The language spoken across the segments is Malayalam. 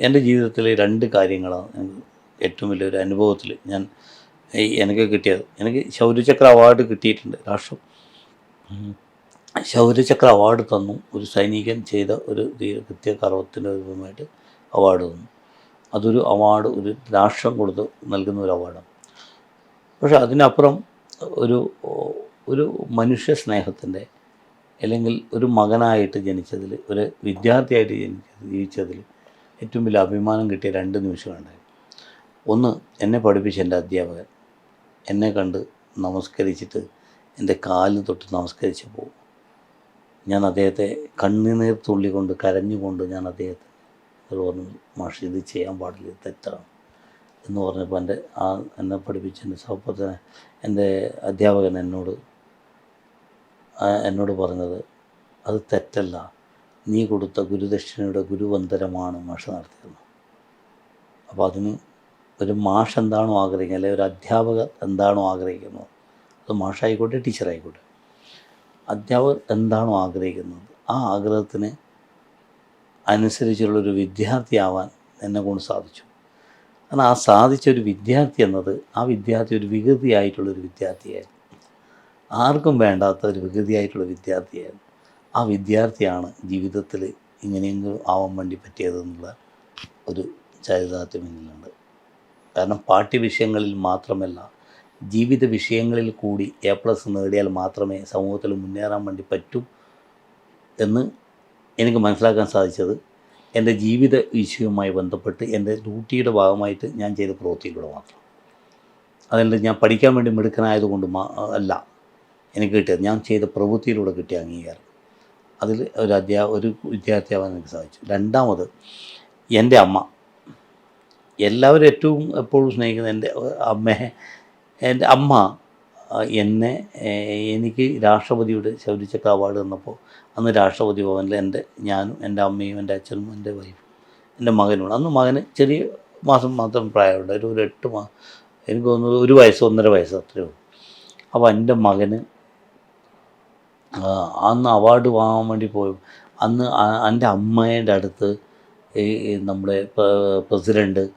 എന്റെ ജീവിതത്തിലെ രണ്ട് കാര്യങ്ങളാണ് ഏറ്റവും വലിയൊരു അനുഭവത്തിൽ ഞാൻ എനിക്ക് കിട്ടിയത്. എനിക്ക് ശൗര്യചക്ര അവാർഡ് കിട്ടിയിട്ടുണ്ട്. രാഷ്ട്രം. ശൗര്യചക്ര അവാർഡ് തന്നു. ഒരു സൈനികൻ ചെയ്ത ഒരു കൃത്യകർവത്തിന്റെ കൃത്യകർമ്മത്തിന്റെ രൂപമായിട്ട് അവാർഡ് തന്നു. അതൊരു അവാർഡ് ഒരു രാഷ്ട്രം കൊടുത്ത് നൽകുന്ന ഒരു അവാർഡാണ്. പക്ഷെ അതിനപ്പുറം ഒരു ഒരു മനുഷ്യ സ്നേഹത്തിന്റെ അല്ലെങ്കിൽ ഒരു മകനായിട്ട് ജനിച്ചതിൽ ഒരു വിദ്യാർത്ഥിയായിട്ട് ജനിച്ചത് ജീവിച്ചതിൽ ഏറ്റവും വലിയ അഭിമാനം കിട്ടിയ രണ്ട് നിമിഷമുണ്ടായി ഒന്ന് എന്നെ പഠിപ്പിച്ച എന്റെ അധ്യാപകൻ. എന്നെ കണ്ട് നമസ്കരിച്ചിട്ട് എന്റെ കാലിൽ തൊട്ട് നമസ്കരിച്ച് പോകും. ഞാൻ അദ്ദേഹത്തെ കണ്ണുനീർ തുള്ളിക്കൊണ്ട് കരഞ്ഞുകൊണ്ട് ഞാൻ അദ്ദേഹത്തെ പറഞ്ഞു മാഷ് ഇത് ചെയ്യാൻ പാടില്ല തെറ്റാണ്. എന്ന് പറഞ്ഞപ്പോൾ എന്റെ ആ എന്നെ പഠിപ്പിച്ച എന്റെ സഹപ്രവർത്തന എന്റെ അധ്യാപകൻ എന്നോട് എന്നോട് പറഞ്ഞത് അത് തെറ്റല്ല. നീ കൊടുത്ത ഗുരുദക്ഷിണയുടെ ഗുരുവന്തരമാണ് മാഷ നടത്തിയത് അപ്പോൾ അതിന് ഒരു മാഷ് എന്താണോ ആഗ്രഹിക്കുന്നത് അല്ലെങ്കിൽ ഒരു അധ്യാപകർ എന്താണോ ആഗ്രഹിക്കുന്നത് അത് മാഷായിക്കോട്ടെ ടീച്ചറായിക്കോട്ടെ. അധ്യാപകർ എന്താണോ ആഗ്രഹിക്കുന്നത് ആ ആഗ്രഹത്തിന് അനുസരിച്ചുള്ളൊരു വിദ്യാർത്ഥിയാവാൻ എന്നെ കൊണ്ട് സാധിച്ചു. കാരണം ആ സാധിച്ച ഒരു വിദ്യാർത്ഥി എന്നത് ആ വിദ്യാർത്ഥി ഒരു വികൃതിയായിട്ടുള്ളൊരു വിദ്യാർത്ഥിയായിരുന്നു. ആർക്കും വേണ്ടാത്ത ഒരു വികൃതിയായിട്ടുള്ള വിദ്യാർത്ഥിയായിരുന്നു. ആ വിദ്യാർത്ഥിയാണ് ജീവിതത്തിൽ ഇങ്ങനെയെങ്കിലും ആവാൻ വേണ്ടി പറ്റിയതെന്നുള്ള ഒരു ചരിതാർത്ഥ്യം എന്നിലുണ്ട് കാരണം പാഠ്യവിഷയങ്ങളിൽ മാത്രമല്ല ജീവിത വിഷയങ്ങളിൽ കൂടി എ പ്ലസ് നേടിയാൽ മാത്രമേ സമൂഹത്തിൽ മുന്നേറാൻ വേണ്ടി പറ്റൂ എന്ന് എനിക്ക് മനസ്സിലാക്കാൻ സാധിച്ചത്. എന്റെ ജീവിത വിഷയവുമായി ബന്ധപ്പെട്ട് എന്റെ ഡ്യൂട്ടിയുടെ ഭാഗമായിട്ട് ഞാൻ ചെയ്ത പ്രവൃത്തിയിലൂടെ മാത്രം. അതല്ല ഞാൻ പഠിക്കാൻ വേണ്ടി മിടുക്കനായതുകൊണ്ട് അല്ല എനിക്ക് കിട്ടിയത്. ഞാൻ ചെയ്ത പ്രവൃത്തിയിലൂടെ കിട്ടിയ അംഗീകാരം. അതിൽ ഒരു അധ്യാ ഒരു വിദ്യാർത്ഥിയാവാൻ എനിക്ക് സാധിച്ചു രണ്ടാമത് എന്റെ അമ്മ. എല്ലാവരും ഏറ്റവും എപ്പോഴും സ്നേഹിക്കുന്ന എന്റെ അമ്മയെ എന്റെ അമ്മ എന്നെ എനിക്ക് രാഷ്ട്രപതിയുടെ ശൗര്യചക്ര അവാർഡ് തന്നപ്പോൾ അന്ന് രാഷ്ട്രപതി ഭവനിൽ എന്റെ ഞാനും എന്റെ അമ്മയും എന്റെ അച്ഛനും എന്റെ വൈഫും എന്റെ മകനുമാണ്. അന്ന് മകന് ചെറിയ മാസം മാത്രം പ്രായമുണ്ട്. ഒരു എട്ട് മാസം എനിക്ക് തോന്നുന്നത് ഒരു വയസ്സ് ഒന്നര വയസ്സ് അത്രയേ ഉള്ളൂ. അപ്പോൾ എന്റെ മകന് അന്ന് അവാർഡ് വാങ്ങാൻ വേണ്ടി പോയി. അന്ന് എന്റെ അമ്മയുടെ അടുത്ത് ഈ നമ്മുടെ പ്ര- പ്രസിഡന്റ്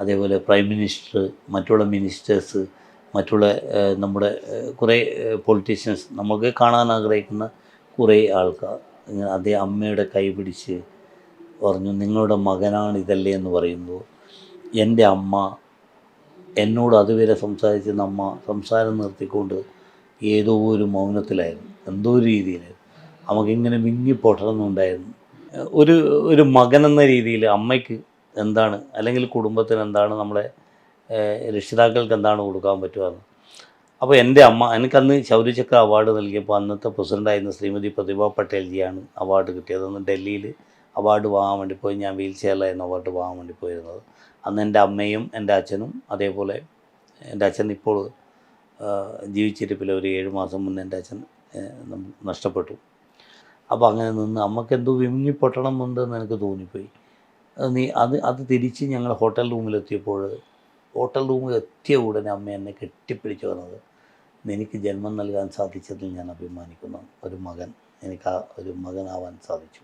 അതേപോലെ പ്രൈം മിനിസ്റ്റർ മറ്റുള്ള മിനിസ്റ്റേഴ്സ് മറ്റുള്ള നമ്മുടെ കുറേ പൊളിറ്റീഷ്യൻസ് നമുക്ക് കാണാൻ ആഗ്രഹിക്കുന്ന കുറേ ആൾക്കാർ. അതേ അമ്മയുടെ കൈ പിടിച്ച് പറഞ്ഞു നിങ്ങളുടെ മകനാണ് ഇതല്ലേ എന്ന് പറയുന്നു. എന്റെ അമ്മ എന്നോട് അതുവരെ സംസാരിച്ചിരുന്ന അമ്മ സംസാരം നിർത്തിക്കൊണ്ട് ഏതോ ഒരു മൗനത്തിലായിരുന്നു. എന്തോ രീതിയിലായിരുന്നു നമുക്കിങ്ങനെ വിങ്ങി പൊട്ടണമെന്നുണ്ടായിരുന്നു. ഒരു ഒരു മകൻ എന്ന രീതിയിൽ അമ്മയ്ക്ക് എന്താണ് അല്ലെങ്കിൽ കുടുംബത്തിന് എന്താണ് നമ്മളെ രക്ഷിതാക്കൾക്ക് എന്താണ് കൊടുക്കാൻ പറ്റുമെന്ന് അപ്പോൾ എന്റെ അമ്മ എനിക്കന്ന് ശൗര്യചക്ര അവാർഡ് നൽകിയപ്പോൾ അന്നത്തെ പ്രസിഡന്റായിരുന്ന ശ്രീമതി പ്രതിഭ പട്ടേൽജിയാണ് അവാർഡ് കിട്ടിയത്. അന്ന് ഡൽഹിയിൽ അവാർഡ് വാങ്ങാൻ വേണ്ടി പോയി ഞാൻ വീൽ ചെയറിലായിരുന്നു അവാർഡ് വാങ്ങാൻ വേണ്ടി പോയിരുന്നത്. അന്ന് എന്റെ അമ്മയും എന്റെ അച്ഛനും അതേപോലെ എന്റെ അച്ഛൻ ഇപ്പോൾ ജീവിച്ചിരിപ്പില്ല ഒരു ഏഴ് മാസം മുന്നേ എന്റെ അച്ഛൻ നഷ്ടപ്പെട്ടു. അപ്പോൾ അങ്ങനെ നിന്ന് അമ്മയ്ക്ക് എന്തോ വിമുങ്ങിപ്പൊട്ടണം ഉണ്ടെന്ന് എനിക്ക് തോന്നിപ്പോയി. നീ അത് അത് തിരിച്ച് ഞങ്ങൾ ഹോട്ടൽ റൂമിലെത്തിയപ്പോൾ ഹോട്ടൽ റൂമിൽ എത്തിയ ഉടനെ അമ്മ എന്നെ കെട്ടിപ്പിടിച്ചു വന്നത് എനിക്ക് ജന്മം നൽകാൻ സാധിച്ചതിൽ ഞാൻ അഭിമാനിക്കുന്നു. ഒരു മകൻ എനിക്ക് ആ ഒരു മകനാവാൻ സാധിച്ചു.